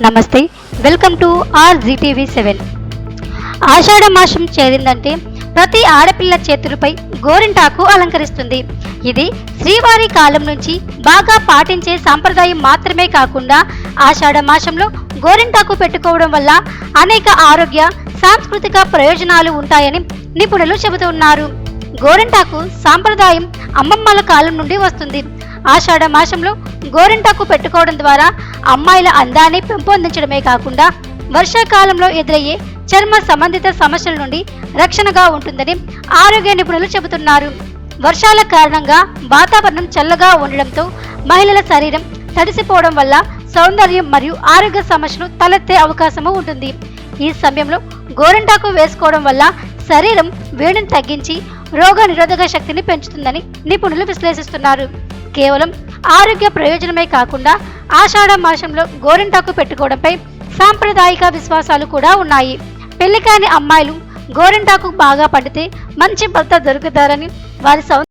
నమస్తే. Welcome to R GTV seven. ఆషాఢ మాసం చేరిందంటే ప్రతి ఆడపిల్ల చేతులపై గోరింటాకు అలంకరిస్తుంది. ఇది శ్రీవారి కాలం నుంచి బాగా పాటించే సాంప్రదాయం మాత్రమే కాకుండా ఆషాఢ మాసంలో గోరింటాకు పెట్టుకోవడం వల్ల అనేక ఆరోగ్య సాంస్కృతిక ప్రయోజనాలు ఉంటాయని నిపుణులు చెబుతున్నారు. గోరింటాకు సాంప్రదాయం అమ్మమ్మల కాలం నుండి వస్తుంది. ఆషాఢ మాసంలో గోరింటాకు పెట్టుకోవడం ద్వారా అమ్మాయిల అందాన్ని పెంపొందించడమే కాకుండా వర్షాకాలంలో ఎదురయ్యే చర్మ సంబంధిత సమస్యల నుండి రక్షణగా ఉంటుందని ఆరోగ్య నిపుణులు చెబుతున్నారు. వర్షాల కారణంగా వాతావరణం చల్లగా ఉండడంతో మహిళల శరీరం తడిసిపోవడం వల్ల సౌందర్యం మరియు ఆరోగ్య సమస్యలు తలెత్తే అవకాశము ఉంటుంది. ఈ సమయంలో గోరింటాకు వేసుకోవడం వల్ల శరీరం వేడిని తగ్గించి రోగ నిరోధక శక్తిని పెంచుతుందని నిపుణులు విశ్లేషిస్తున్నారు. కేవలం ఆరోగ్య ప్రయోజనమే కాకుండా ఆషాఢ మాసంలో గోరింటాకు పెట్టుకోవడంపై సాంప్రదాయిక విశ్వాసాలు కూడా ఉన్నాయి. పెళ్ళి కాని అమ్మాయిలు గోరింటాకు బాగా పండితే మంచి భర్త దొరుకుతారని వారి సౌ